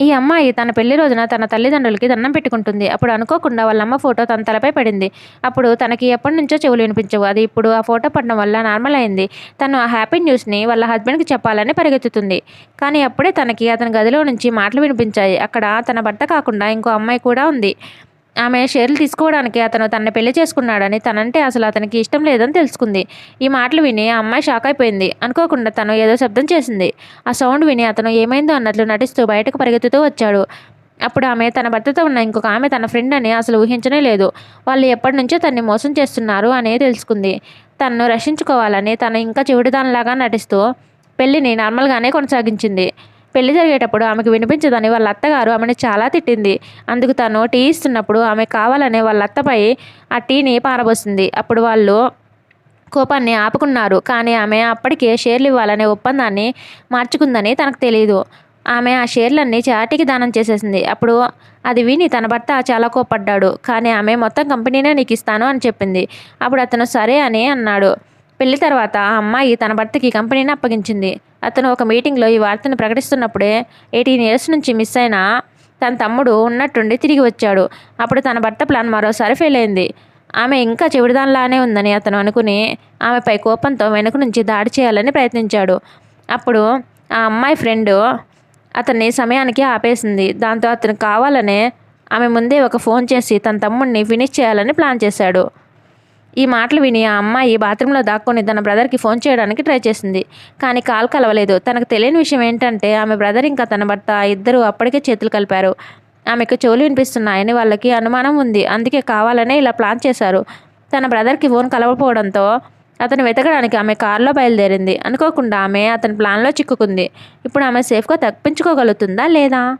ఈ అమ్మాయి తన పెళ్ళి రోజున తన తల్లిదండ్రులకి దండం పెట్టుకుంటుంది. అప్పుడు అనుకోకుండా వాళ్ళ అమ్మ ఫోటో తన తలపై పడింది. అప్పుడు తనకి ఎప్పటి నుంచో చెవులు వినిపించవు. అది ఇప్పుడు ఆ ఫోటో పడడం వల్ల నార్మల్ అయింది. తను ఆ హ్యాపీ న్యూస్ని వాళ్ళ హస్బెండ్కి చెప్పాలని పరిగెత్తుతుంది. కానీ అప్పుడే తనకి అతని గదిలో నుంచి మాటలు వినిపించాయి. అక్కడ తన భర్త కాకుండా ఇంకో అమ్మాయి కూడా ఉంది. ఆమె షేర్లు తీసుకోవడానికి అతను తన పెళ్ళి చేసుకున్నాడని తనంటే అసలు అతనికి ఇష్టం లేదని తెలుసుకుంది. ఈ మాటలు విని ఆ అమ్మాయి షాక్ అయిపోయింది. అనుకోకుండా తను ఏదో శబ్దం చేసింది. ఆ సౌండ్ విని అతను ఏమైందో అన్నట్లు నటిస్తూ బయటకు పరిగెత్తుతూ వచ్చాడు. అప్పుడు ఆమె తన భర్తతో ఉన్న ఇంకొక ఆమె తన ఫ్రెండ్ అని అసలు ఊహించనే లేదు. వాళ్ళు ఎప్పటి నుంచో తన్ని మోసం చేస్తున్నారు అనే తెలుసుకుంది. తనను రక్షించుకోవాలని తను ఇంకా చెవిటిదానిలాగా నటిస్తూ పెళ్ళిని నార్మల్గానే కొనసాగించింది. పెళ్ళి జరిగేటప్పుడు ఆమెకు వినిపించదని వాళ్ళ అత్తగారు ఆమెను చాలా తిట్టింది. అందుకు తను టీ ఇస్తున్నప్పుడు ఆమె కావాలనే వాళ్ళ అత్తపై ఆ టీని పారబోసింది. అప్పుడు వాళ్ళు కోపాన్ని ఆపుకున్నారు. కానీ ఆమె అప్పటికే షేర్లు ఇవ్వాలనే ఒప్పందాన్ని మార్చుకుందని తనకు తెలియదు ఆమె ఆ షేర్లన్నీ చాటికి దానం చేసేసింది. అప్పుడు అది విని తన భర్త చాలా కోపడ్డాడు కానీ ఆమె మొత్తం కంపెనీనే నీకు ఇస్తాను అని చెప్పింది. అప్పుడు అతను సరే అని అన్నాడు. పెళ్ళి తర్వాత ఆ అమ్మాయి తన భర్తకి కంపెనీని అప్పగించింది. అతను ఒక మీటింగ్లో ఈ వార్తను ప్రకటిస్తున్నప్పుడే ఎయిటీన్ ఇయర్స్ నుంచి మిస్ అయిన తన తమ్ముడు ఉన్నట్టుండి తిరిగి వచ్చాడు. అప్పుడు తన భర్త ప్లాన్ మరోసారి ఫెయిల్ అయింది. ఆమె ఇంకా చెవిడిదానిలానే ఉందని అతను అనుకుని ఆమెపై కోపంతో వెనుక నుంచి దాడి చేయాలని ప్రయత్నించాడు. అప్పుడు ఆ అమ్మాయి ఫ్రెండ్ అతన్ని సమయానికి ఆపేసింది. దాంతో అతను కావాలనే ఆమె ముందే ఒక ఫోన్ చేసి తన తమ్ముడిని ఫినిష్ చేయాలని ప్లాన్ చేశాడు. ఈ మాటలు విని ఆ అమ్మాయి బాత్రూంలో దాక్కొని తన బ్రదర్కి ఫోన్ చేయడానికి ట్రై చేసింది. కానీ కాల్ కలవలేదు. తనకు తెలియని విషయం ఏంటంటే ఆమె బ్రదర్ ఇంకా తన భర్త ఇద్దరు అప్పటికే చేతులు కలిపారు. ఆమెకు చెవులు వినిపిస్తున్నాయని వాళ్ళకి అనుమానం ఉంది. అందుకే కావాలనే ఇలా ప్లాన్ చేశారు. తన బ్రదర్కి ఫోన్ కలవకపోవడంతో అతను వెతకడానికి ఆమె కారులో బయలుదేరింది. అనుకోకుండా ఆమె అతని ప్లాన్లో చిక్కుకుంది. ఇప్పుడు ఆమె సేఫ్గా తప్పించుకోగలుగుతుందా లేదా?